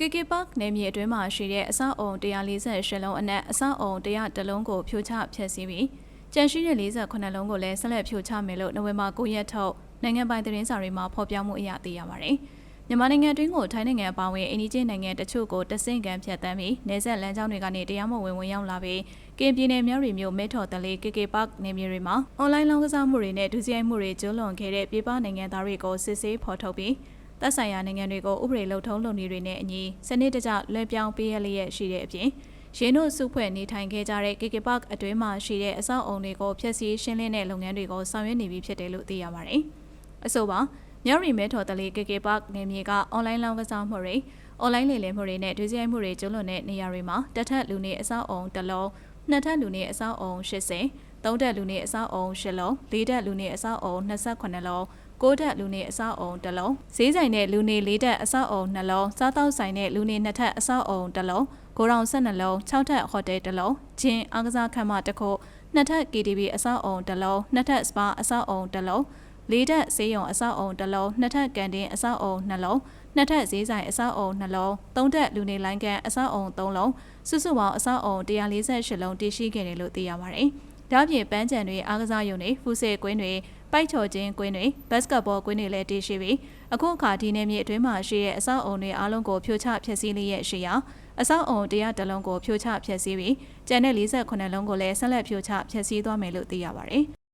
KK Park နယ်မြေအတွင်းမှာရှိတဲ့အဆောက်အုံ148လုံးအနက်အဆောက်အုံ100လုံးကိုဖြိုချဖျက်ဆီးပြီးကြန့်ရှိတဲ့48လုံးကိုလည်းဆက်လက်ဖြိုချမယ်လို့နိုဝင်ဘာ9ရက်ထုတ်နိုင်ငံပိုင်သတင်းစာတွေမှာဖော်ပြမှုအရသိရပါတယ်။မြန်မာနိုင်ငံတွင်းကိုထိုင်းနိုင်ငံအပါအဝင်အိန္ဒိယနိုင်ငံတချို့ကိုတဆင့်ကန်ဖြတ်တန်းပြီးနေဆက်လမ်းကြောင်းတွေကနေတရားမဝင်ဝင်ရောက်လာပြီးကင်ပြည်နယ်မြောက်ရီမြို့မဲထော်တလေး KK Park နယ်မြေတွေမှာအွန်လိုင်းလောင်းကစားမှုတွေနဲ့ဒုစရိုက်မှုတွေကျူးလွန်ခဲ့တဲ့ပြည်ပနိုင်ငံသားတွေကိုစစ်ဆေးဖော်ထုတ်ပြီး သက်ဆိုင်ရာနိုင်ငံတွေကိုဥပဒေလုံထုံးလုံနည်းတွေနဲ့အညီစနစ်တကျလွှဲပြောင်းပေးရလျက်ရှိတဲ့အပြင်ရင်းတို့စုဖွဲ့နေထိုင်ခဲ့ကြတဲ့ KK Park အတွင်းမှာရှိတဲ့အဆောက်အုံတွေကိုဖျက်ဆီးရှင်းလင်းတဲ့လုပ်ငန်းတွေကိုဆောင်ရွက်နေပြီဖြစ်တယ်လို့သိရပါတယ်။အဆိုပါမြောက်ရီမဲထော်တလေး KK Park နယ်မြေကအွန်လိုင်းလောင်းကစားမှုတွေအွန်လိုင်းလေလံမှုတွေနဲ့ဒုစရိုက်မှုတွေကျူးလွန်တဲ့နေရာတွေမှာတက်ထက်လူနေအဆောက်အုံတစ်လုံးနှစ်ထပ်လူနေအဆောက်အုံ80သုံးတက်လူနေအဆောက်အုံ10လုံးလေးတက်လူနေအဆောက်အုံ28လုံး ကိုးတက်လူနေအဆောက်အုံတစ်လုံးဈေးဆိုင်တဲ့လူနေလေးတက်အဆောက်အုံနှလုံးစားတောက်ဆိုင်တဲ့လူနေနှစ်ထပ်အဆောက်အုံတစ်လုံးကိုရောင်12လုံး6ထပ်ဟိုတယ်တစ်လုံးဂျင်းအားကစားခန်းမတစ်ခုနှစ်ထပ် KTV အဆောက်အုံတစ်လုံးနှစ်ထပ်စပါအဆောက်အုံတစ်လုံးလေးထပ်ဆေးရုံအဆောက်အုံတစ်လုံးနှစ်ထပ်ကန်တင်းအဆောက်အုံနှလုံးနှစ်ထပ်ဈေးဆိုင်အဆောက်အုံနှလုံးသုံးထပ်လူနေလိုင်းကန်အဆောက်အုံ၃လုံးစုစုပေါင်းအဆောက်အုံ148လုံးတည်ရှိခဲ့တယ်လို့သိရပါတယ်။ဒါ့အပြင်ပန်းချံတွေအားကစားရုံတွေဖူးစေကွင်းတွေ ပိုက်ချော်ခြင်းကွင်းတွေဘတ်စကတ်ဘောကွင်းတွေလည်းတည်ရှိပြီးအခုအခါဒီနယ်မြေအတွင်းမှာရှိတဲ့အဆောက်အုံတွေအားလုံးကိုဖြိုချဖျက်ဆီးလျက်ရှိရာအဆောက်အုံတရားတလုံးကိုဖြိုချဖျက်ဆီးပြီးကျန်တဲ့48လုံးကိုလည်းဆက်လက်ဖြိုချဖျက်ဆီးသွားမယ်လို့သိရပါတယ်။